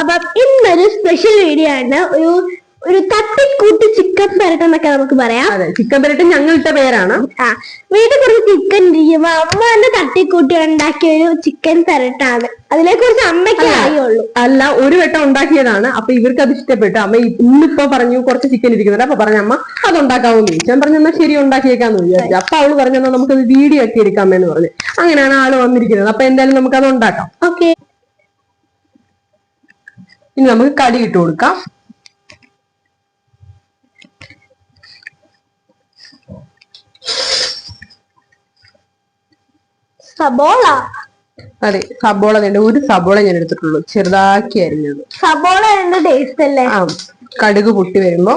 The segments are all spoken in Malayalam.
അപ്പം ഇന്നൊരു സ്പെഷ്യൽ വീഡിയോ ആണ്. ഒരു ഒരു തട്ടിക്കൂട്ടി ചിക്കൻ പെരട്ട് എന്നൊക്കെ നമുക്ക് പറയാം. അതെ ചിക്കൻ പെരട്ട് ഞങ്ങളുടെ പേരാണ്. ആ വീട്ടിൽ കുറച്ച് ചിക്കൻ ഇരിക്കുമ്പോ അമ്മ തന്നെ തട്ടിക്കൂട്ടി ഉണ്ടാക്കിയ ഒരു ചിക്കൻ പെരട്ടാണ്. അതിനെ കുറിച്ച് അമ്മയ്ക്ക് അറിയുള്ളൂ. അല്ല ഒരു വട്ടം ഉണ്ടാക്കിയതാണ്. അപ്പൊ ഇവർക്ക് അത് ഇഷ്ടപ്പെട്ടു. അമ്മ ഇന്നിപ്പോ പറഞ്ഞു കുറച്ച് ചിക്കൻ ഇരിക്കുന്നുണ്ട്. അപ്പൊ പറഞ്ഞ അമ്മ അത് ഉണ്ടാക്കാമെന്ന് ചോദിച്ചു. ഞാൻ പറഞ്ഞു എന്നാ ശരി ഉണ്ടാക്കിയേക്കാന്ന് വിചാരിച്ചു. അപ്പൊ അവൾ പറഞ്ഞു നമുക്ക് നമുക്കത് വീഡിയോ ഒക്കെ എടുക്കാമെന്ന് പറഞ്ഞു. അങ്ങനെയാണ് ആൾ വന്നിരിക്കുന്നത്. അപ്പൊ എന്തായാലും നമുക്ക് അത് ഉണ്ടാക്കാം. ഓക്കെ. ഇനി നമുക്ക് കടി ഇട്ട് കൊടുക്കാം. സബോള. അതെ സബോള വേണ്ട. ഒരു സബോള ഞാൻ എടുത്തിട്ടുള്ളൂ. ചെറുതാക്കി അരിഞ്ഞത്. സബോള ടേസ്റ്റ് അല്ലേ? ആ കടുക് പൊട്ടി വരുമ്പോ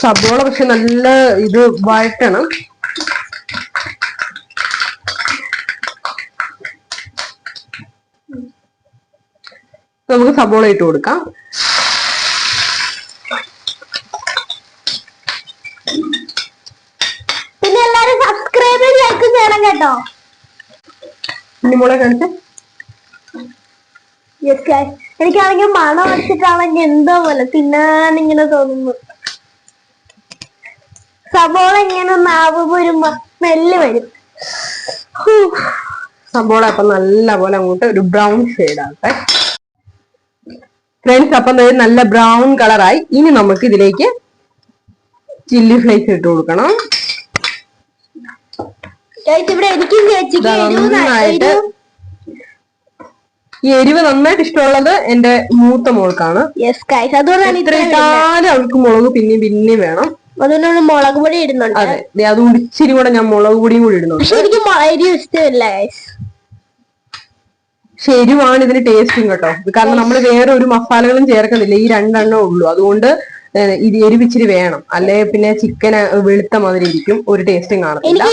സബോള പക്ഷെ നല്ല ഇത് വഴറ്റണം. നമുക്ക് സബോള ഇട്ട് കൊടുക്കാം. പിന്നെ എല്ലാരും സബ്സ്ക്രൈബ് ലൈക്ക് ചെയ്യണം കേട്ടോ. ഉണ്ണിമുളക് കാണിച്ച്. എനിക്കാണെങ്കിൽ മണം വെച്ചിട്ടാണെങ്കിൽ എന്തോ പോലെ തിന്നാൻ ഇങ്ങനെ തോന്നുന്നു. സബോള ഇങ്ങനെ നാവ് വരുമ്പോ സ്മെല്ല് വരും. സബോള അപ്പൊ നല്ല പോലെ അങ്ങോട്ട് ഒരു ബ്രൗൺ ഷെയ്ഡ് ആകട്ടെ ഫ്രണ്ട്സ് അപ്പൊ നല്ല ബ്രൗൺ കളറായി ഇനി നമുക്ക് ഇതിലേക്ക് ചില്ലി ഫ്ലേക്സ് ഇട്ട് കൊടുക്കണം. നന്നായിട്ട് ഈ എരിവ് നന്നായിട്ട് ഇഷ്ടമുള്ളത് എന്റെ മൂത്ത മോൾക്കാണ്. അവൾക്ക് മുളക് പിന്നെയും പിന്നെയും വേണം. അതുകൊണ്ട് മുളക് പൊടി ഇടുന്നുണ്ട്. അതെ അതുകൊണ്ട് ഇച്ചിരി കൂടെ ഞാൻ മുളക് പൊടിയും കൂടി ഇടുന്നുണ്ട്. എനിക്ക് എരിവ് ഇഷ്ടമില്ല എരിവാണ് ഇതിന് ടേസ്റ്റും കേട്ടോ. കാരണം നമ്മൾ വേറെ ഒരു മസാലകളും ചേർക്കുന്നില്ല. ഈ രണ്ടെണ്ണേ ഉള്ളൂ. അതുകൊണ്ട് ഇത് എരിവ് വേണം. അല്ലെ പിന്നെ ചിക്കൻ വെളുത്ത മാതിരി ഇരിക്കും. ഒരു ടേസ്റ്റും കാണത്തില്ല.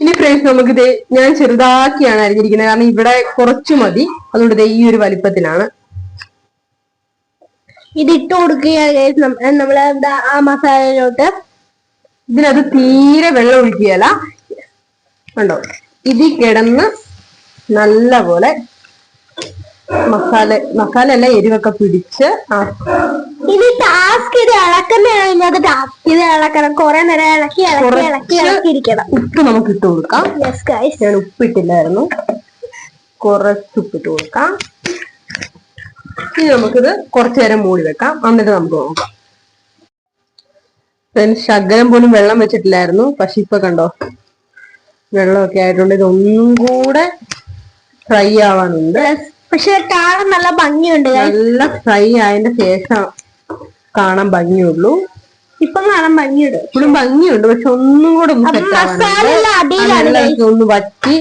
ഇനി ഫ്രണ്ട്സ് നമുക്ക് ദേ ഞാൻ ചെറുതാക്കിയാണ് അരിഞ്ഞിരിക്കുന്നത്. കാരണം ഇവിടെ കുറച്ചു മതി. അതുകൊണ്ട് ഈ ഒരു വലിപ്പത്തിലാണ്. ഇത് ഇട്ട് കൊടുക്കുകയാണ് നമ്മൾ ആ മസാലയിലോട്ട്. ഇതിനകത്ത് തീരെ വെള്ളം ഒഴിക്കുകയല്ല. കണ്ടോ? ഇതിൽ കിടന്ന് നല്ല പോലെ മസാല മസാല അല്ല എരിവൊക്കെ പിടിച്ച് ഇനി ടാസ്ക് ഇത് ടാസ്ക് ഇത് ഇളക്കണം. കുറെ നേരം ഇളക്കി ഇളക്കി ഇളക്കി ഇരിക്കണം ഉപ്പ് നമുക്ക് ഇട്ട് കൊടുക്കാം. യെസ് ഗൈസ് ഞാൻ ഉപ്പിട്ടില്ലായിരുന്നു. കുറച്ച് ഉപ്പിട്ട് കൊടുക്കാം. ഇനി നമുക്കിത് കുറച്ചു നേരം മൂടി വെക്കാം. എന്നിട്ട് നമുക്ക് നോക്കാം. ശകലം പോലും വെള്ളം വെച്ചിട്ടില്ലായിരുന്നു. പക്ഷെ ഇപ്പൊ കണ്ടോ? വെള്ളമൊക്കെ ആയിട്ടുണ്ട് ഇതൊന്നും കൂടെ ഫ്രൈ ആവാനുണ്ട്. പക്ഷെ കാണാൻ നല്ല ഭംഗിയുണ്ട്. നല്ല ഫ്രൈ ആയതിന്റെ ശേഷം കാണാൻ ഭംഗിയുള്ളൂ. ഇപ്പൊ കാണാൻ ഭംഗിയുണ്ട്. ഇപ്പോഴും ഭംഗിയുണ്ട് പക്ഷെ ഒന്നും കൂടെ ഒന്ന് വറ്റി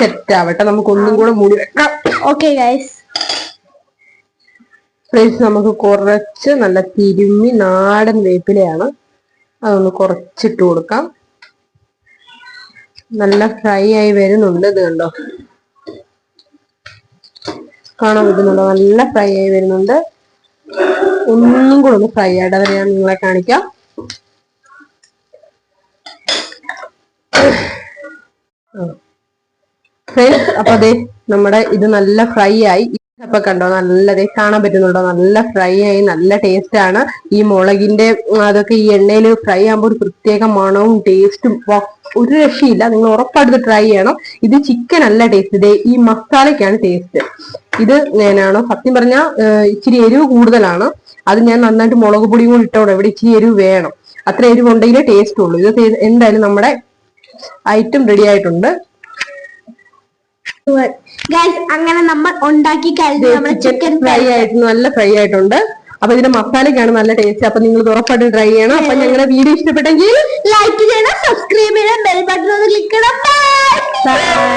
സെറ്റ് ആവട്ടെ. നമുക്ക് ഒന്നും കൂടെ മൂടി വെക്കാം. ഓക്കെ ഗൈസ് നമുക്ക് കുറച്ച് നല്ല തിരുമ്മി നാടൻ വേപ്പിലയാണ്. അതൊന്ന് കുറച്ചിട്ട് കൊടുക്കാം. നല്ല ഫ്രൈ ആയി വരുന്നുണ്ട് ഇത് കണ്ടോ? കാണാൻ പറ്റുന്നുണ്ടോ. നല്ല ഫ്രൈ ആയി വരുന്നുണ്ട്. ഒന്നും കൂടെ ഒന്ന് ഫ്രൈ ആയിട്ട് അവരെ ഞാൻ നിങ്ങളെ കാണിക്കാം. അപ്പൊ അതെ നമ്മുടെ ഇത് നല്ല ഫ്രൈ ആയി. അപ്പൊ കണ്ടോ നല്ല ദേ കാണാൻ പറ്റുന്നുണ്ടോ? നല്ല ഫ്രൈ ആയി നല്ല ടേസ്റ്റ് ആണ്. ഈ മുളകിന്റെ അതൊക്കെ ഈ എണ്ണയിൽ ഫ്രൈ ആകുമ്പോൾ ഒരു പ്രത്യേക മണവും ടേസ്റ്റും ഒരു രക്ഷയില്ല. നിങ്ങൾ ഉറപ്പായിട്ട് ട്രൈ ചെയ്യണം. ഇത് ചിക്കൻ അല്ല ടേസ്റ്റ് ഇതേ ഈ മസാലയ്ക്കാണ് ടേസ്റ്റ് ഇത് ഞാനാണോ. സത്യം പറഞ്ഞാൽ ഇച്ചിരി എരിവ് കൂടുതലാണ്. അത് ഞാൻ നന്നായിട്ട് മുളക് പൊടിയും കൂടി ഇട്ടോടെ ഇവിടെ ഇച്ചിരി എരിവ് വേണം. അത്ര എരിവ് ഉണ്ടെങ്കിലേ ടേസ്റ്റ് ഉള്ളൂ. ഇത് എന്തായാലും നമ്മുടെ ഐറ്റം റെഡി ആയിട്ടുണ്ട്. അങ്ങനെ നമ്മൾ ഉണ്ടാക്കി കഴിഞ്ഞു. ചിക്കൻ ഫ്രൈ ആയിട്ട് നല്ല ഫ്രൈ ആയിട്ടുണ്ട്. അപ്പൊ ഇതിന്റെ മസാലയ്ക്കാണ് നല്ല ടേസ്റ്റ് അപ്പൊ നിങ്ങൾ ഉറപ്പായിട്ട് ട്രൈ ചെയ്യണം. അപ്പൊ ഞങ്ങളുടെ വീഡിയോ ഇഷ്ടപ്പെട്ടെങ്കിൽ ലൈക്ക് ചെയ്യണം സബ്സ്ക്രൈബ് ചെയ്യണം ബെൽ ബട്ടൺ ഒന്ന് ക്ലിക്ക് ചെയ്യണം.